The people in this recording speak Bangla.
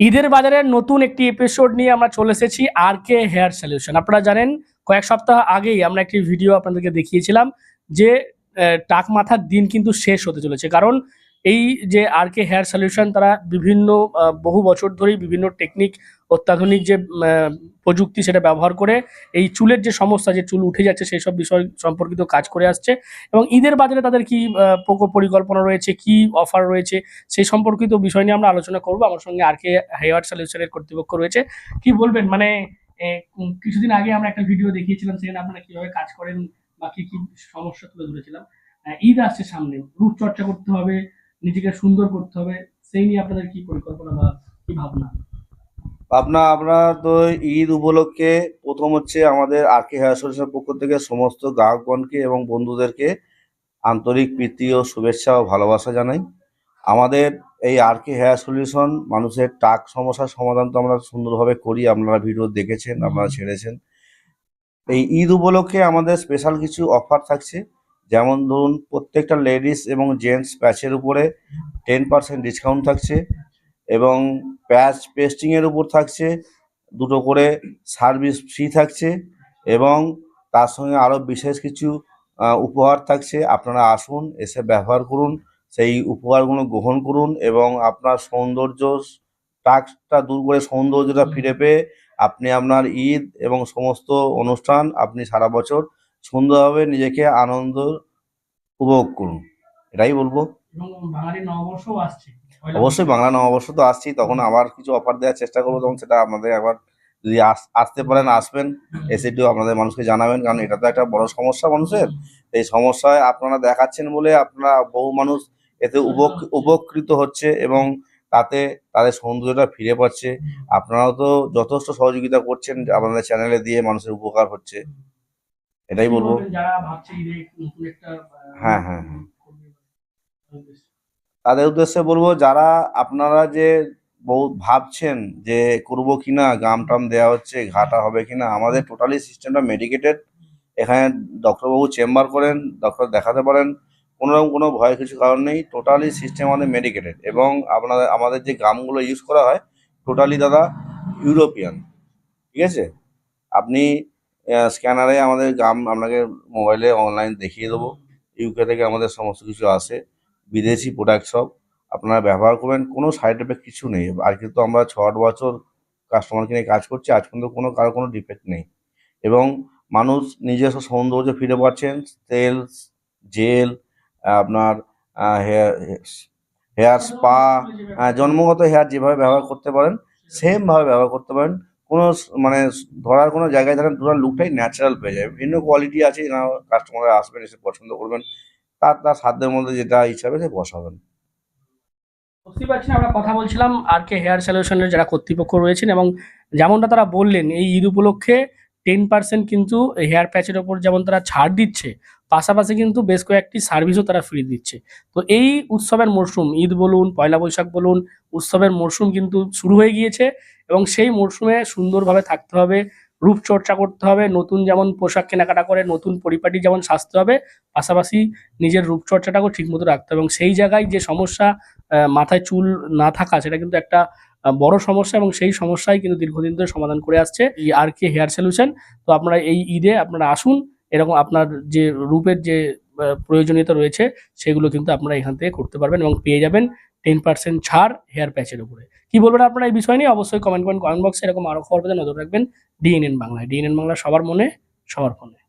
ঈদের বাজারের নতুন একটি এপিসোড নিয়ে আমরা চলে এসেছি আর কে হেয়ার সলিউশন আপনারা জানেন, কয়েক সপ্তাহ আগেই আমরা একটি ভিডিও আপনাদেরকে দেখিয়েছিলাম যে টাক মাথার দিন কিন্তু শেষ হতে চলেছে। কারণ এই যে আর কে হেয়ার সলিউশন তারা বিভিন্ন বহু বছর ধরেই বিভিন্ন টেকনিক অত্যাধুনিক যে প্রযুক্তি সেটা ব্যবহার করে এই চুলের যে সমস্যা যে চুল উঠে যাচ্ছে সেই সব বিষয় সম্পর্কিত কাজ করে আসছে এবং ঈদের বাজারে তাদের কি পরিকল্পনা রয়েছে কি অফার রয়েছে সেই সম্পর্কিত বিষয় নিয়ে আমরা আলোচনা করব। আমার সঙ্গে আর কে হেয়ার সলিউশনের কর্তৃপক্ষ রয়েছে। কি বলবেন? মানে কিছুদিন আগে আমরা একটা ভিডিও দেখিয়েছিলাম সেখানে আপনারা কীভাবে কাজ করেন বা কি কি সমস্যা তুলে ধরেছিলাম। আহ, ঈদ আসছে সামনে রূপচর্চা করতে হবে নিজেকে সুন্দর করতে হবে সেই নিয়ে আপনাদের কি পরিকল্পনা বা কি ভাবনা? আপনার আমরা তো ঈদ উপলক্ষে প্রথম হচ্ছে আমাদের আর কে হেয়ার সলিউশনের পক্ষ থেকে সমস্ত গ্রাহকগণকে এবং বন্ধুদেরকে আন্তরিক প্রীতি ও শুভেচ্ছা ও ভালোবাসা জানাই। আমাদের এই আর কে হেয়ার সলিউশন মানুষের টাক সমস্যার সমাধান তো আমরা সুন্দরভাবে করি আপনারা ভিডিও দেখেছেন আপনারা ছেড়েছেন। এই ঈদ উপলক্ষে আমাদের স্পেশাল কিছু অফার থাকছে। যেমন ধরুন প্রত্যেকটা লেডিস এবং জেন্টস প্যাচের উপরে টেন পার্সেন্ট ডিসকাউন্ট থাকছে। এবং প্যাচ পেস্টিংয়ের উপর থাকছে দুটো করে সার্ভিস ফ্রি থাকছে এবং তার সঙ্গে আরও বিশেষ কিছু উপহার থাকছে। আপনারা আসুন এসে ব্যবহার করুন সেই উপহারগুলো গ্রহণ করুন এবং আপনার সৌন্দর্য টাকটা দূর করে সৌন্দর্যটা ফিরে পেয়ে আপনি আপনার ঈদ এবং সমস্ত অনুষ্ঠান আপনি সারা বছর সুন্দরভাবে নিজেকে আনন্দ উপভোগ করুন। এটাই বলব। বাঙালি নববর্ষও আসছে। অবশ্যই বাংলা নববর্ষ তো আসছি তখন আবার কিছু অফার দেওয়ার চেষ্টা করব তখন সেটা আপনাদের একবার যদি আস- আসতে পারেন আসবেন এসে একটু আপনাদের মানুষকে জানাবেন কারণ এটা তো একটা বড় সমস্যা মানুষের। এই সমস্যায় আপনারা দেখাচ্ছেন বলে আপনারা বহু মানুষ এতে উপক- উপকৃত হচ্ছে এবং তাতে তাদের সৌন্দর্যটা ফিরে পাচ্ছে। আপনারাও তো যথেষ্ট সহযোগিতা করছেন আপনাদের চ্যানেলে দিয়ে মানুষের উপকার হচ্ছে। এটাই বলব। হ্যাঁ, হ্যাঁ, হ্যাঁ। তাদের উদ্দেশ্যে বলব, যারা আপনারা যে বহু ভাবছেন যে করব কিনা গাম টাম দেওয়া হচ্ছে, ঘাটা হবে কিনা, আমাদের টোটালি সিস্টেমটা মেডিকেটেড এখানে ডক্টরবাবু চেম্বার করেন ডক্টর দেখাতে পারেন, কোনো রকম কোনো ভয় কিছু কারণ নেই টোটালি সিস্টেম আমাদের মেডিকেটেড এবং আপনাদের, আমাদের যে গামগুলো ইউজ করা হয় টোটালি দাদা ইউরোপিয়ান। ঠিক আছে? আপনি স্ক্যানারে আমাদের গাম আপনাকে মোবাইলে অনলাইন দেখিয়ে দেবো। ইউকে থেকে আমাদের সমস্ত কিছু আসে। বিদেশি প্রোডাক্ট সব আপনারা ব্যবহার করবেন, কোনো সাইড এফেক্ট কিছু নেই। আর কিন্তু আমরা ছ আট বছর কাস্টমারকে নিয়ে কাজ করছি, আজ পর্যন্ত কোনো, কারও কোনো ডিফেক্ট নেই। এবং মানুষ নিজস্ব সৌন্দর্য ফিরে পাচ্ছেন, তেল, জেল, আপনার হেয়ার হেয়ার স্পা জন্মগত হেয়ার যেভাবে ব্যবহার করতে পারেন সেমভাবে ব্যবহার করতে পারেন। কোনো মানে ধরার কোনো জায়গায় ধরেন, পুরো লুকটাই ন্যাচারাল পেয়ে যাবে। বিভিন্ন কোয়ালিটি আছে কাস্টমাররা আসবেন, এসে পছন্দ করবেন। তার তার সাধ্যের মধ্যে যেটা হিসাবে সে বসাবেন। বুঝতেই পারছেন আমরা কথা বলছিলাম আর কে হেয়ার সলিউশনের যারা কর্তৃপক্ষ রয়েছেন এবং যেমনটা তারা বললেন, এই ঈদ উপলক্ষে টেন পার্সেন্ট কিন্তু হেয়ার প্যাচের ওপর যেমন তারা ছাড় দিচ্ছে, পাশাপাশি কিন্তু বেশ কয়েকটি সার্ভিসও তারা ফ্রি দিচ্ছে। তো এই উৎসবের মরশুম ঈদ বলুন, পয়লা বৈশাখ বলুন, উৎসবের মরশুম কিন্তু শুরু হয়ে গিয়েছে এবং সেই মরশুমে সুন্দরভাবে থাকতে হবে। রূপচর্চা করতে হবে, নতুন যেমন পোশাক কেনাকাটা করে, নতুন পরিপাটি যেমন সাজতে হবে, পাশাপাশি নিজের রূপচর্চাটাকেও ঠিকমতো রাখতে হবে। এবং সেই জায়গায় যে সমস্যা মাথায় চুল না থাকা, সেটা কিন্তু একটা বড় সমস্যা এবং সেই সমস্যাই কিন্তু দীর্ঘদিন ধরে সমাধান করে আসছে আর কে হেয়ার সলিউশন। তো আপনারা এই ঈদে আপনারা আসুন, এরকম আপনার যে রূপের যে প্রয়োজনীয়তা রয়েছে, সেগুলো কিন্তু আপনারা এখান থেকে করতে পারবেন এবং পেয়ে যাবেন টেন পার্সেন্ট ছাড় হেয়ার প্যাচের উপরে। কি বলবেন আপনারা এই বিষয় নিয়ে? অবশ্যই কমেন্ট করেন কমেন্ট বক্সে এরকম আরও খবর পেতে নজর রাখবেন। ডিএনএন বাংলায়। ডিএনএন বাংলা সবার মনে, সবার ফোনে।